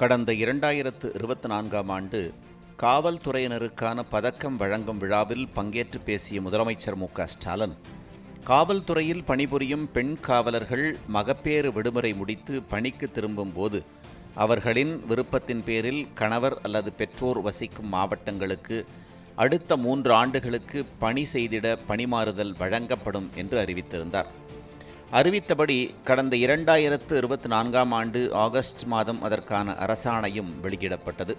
கடந்த இரண்டாயிரத்து இருபத்தி நான்காம் ஆண்டு காவல்துறையினருக்கான பதக்கம் வழங்கும் விழாவில் பங்கேற்று பேசிய முதலமைச்சர் மு க ஸ்டாலின் காவல்துறையில் பணிபுரியும் பெண் காவலர்கள் மகப்பேறு விடுமுறை முடித்து பணிக்கு திரும்பும் போது அவர்களின் விருப்பத்தின் பேரில் கணவர் அல்லது பெற்றோர் வசிக்கும் மாவட்டங்களுக்கு அடுத்த மூன்று ஆண்டுகளுக்கு பணி செய்திட பணிமாறுதல் வழங்கப்படும் என்று அறிவித்திருந்தார். அறிவித்தபடி கடந்த இரண்டாயிரத்து இருபத்தி நான்காம் ஆண்டு ஆகஸ்ட் மாதம் அதற்கான அரசாணையும் வெளியிடப்பட்டது.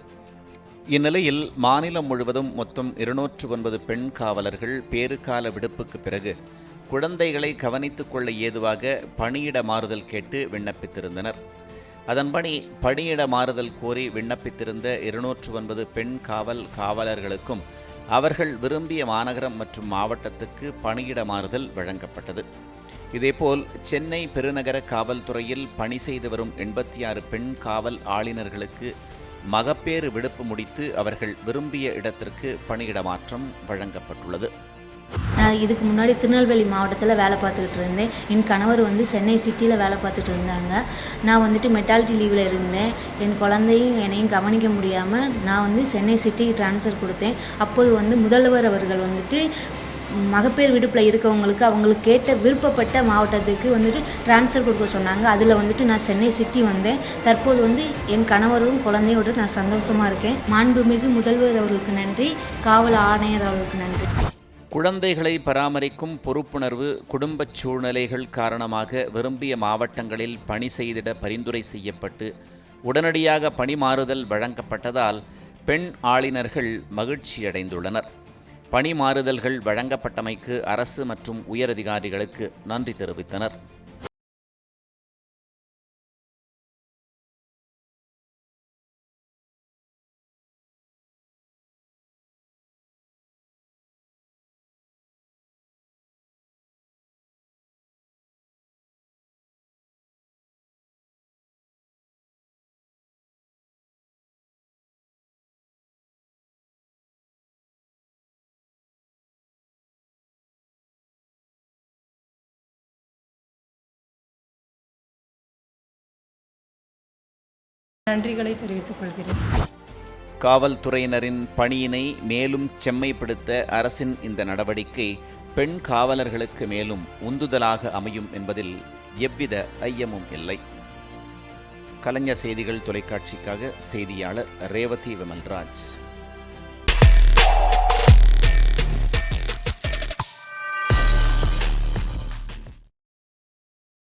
இந்நிலையில் மாநிலம் முழுவதும் மொத்தம் இருநூற்று ஒன்பது பெண் காவலர்கள் பேறுகால விடுப்புக்கு பிறகு குழந்தைகளை கவனித்துக் கொள்ள ஏதுவாக பணியிட மாறுதல் கேட்டு விண்ணப்பித்திருந்தனர். அதன்படி பணியிட மாறுதல் கோரி விண்ணப்பித்திருந்த இருநூற்று ஒன்பது பெண் காவல் காவலர்களுக்கும் அவர்கள் விரும்பிய மாநகரம் மற்றும் மாவட்டத்துக்கு பணியிட மாறுதல் வழங்கப்பட்டது. இதேபோல் சென்னை பெருநகர காவல்துறையில் பணி செய்து வரும் எண்பத்தி ஆறு பெண் காவல் ஆளுநர்களுக்கு மகப்பேறு விடுப்பு முடித்து அவர்கள் விரும்பிய இடத்திற்கு பணியிட மாற்றம் வழங்கப்பட்டுள்ளது. நான் இதுக்கு முன்னாடி திருநெல்வேலி மாவட்டத்தில் வேலை பார்த்துக்கிட்டு இருந்தேன். என் கணவர் வந்து சென்னை சிட்டியில் வேலை பார்த்துட்டு இருந்தாங்க. நான் வந்துட்டு மெட்டாலிட்டி லீவில் இருந்தேன். என் குழந்தையும் என்னையும் கவனிக்க முடியாமல் நான் வந்து சென்னை சிட்டிக்கு ட்ரான்ஸ்ஃபர் கொடுத்தேன். அப்போது வந்து முதல்வர் அவர்கள் வந்துட்டு மகப்பேறு விடுப்பில் இருக்கவங்களுக்கு அவங்களுக்கு கேட்ட விருப்பப்பட்ட மாவட்டத்துக்கு வந்துட்டு ட்ரான்ஸ்ஃபர் கொடுக்க சொன்னாங்க. அதில் வந்துட்டு நான் சென்னை சிட்டி வந்தேன். தற்போது வந்து என் கணவரும் குழந்தையோடு நான் சந்தோஷமாக இருக்கேன். மாண்புமிகு முதல்வர் அவர்களுக்கு நன்றி. காவல் ஆணையர் அவர்களுக்கு நன்றி. குழந்தைகளை பராமரிக்கும் பொறுப்புணர்வு குடும்பச் சூழ்நிலைகள் காரணமாக விரும்பிய மாவட்டங்களில் பணி செய்திட பரிந்துரை செய்யப்பட்டு உடனடியாக பணி மாறுதல் வழங்கப்பட்டதால் பெண் ஆளுநர்கள் மகிழ்ச்சியடைந்துள்ளனர். பணி மாறுதல்கள் வழங்கப்பட்டமைக்கு அரசு மற்றும் உயரதிகாரிகளுக்கு நன்றி தெரிவித்தனர். நன்றிகளை தெரிவித்துக் கொள்கிறேன். காவல்துறையினரின் பணியினை மேலும் செம்மைப்படுத்த அரசின் இந்த நடவடிக்கை பெண் காவலர்களுக்கு மேலும் உந்துதலாக அமையும் என்பதில் எவ்வித ஐயமும் இல்லை. கலைஞர் செய்திகள் தொலைக்காட்சிக்காக செய்தியாளர் ரேவதி விமல்ராஜ்.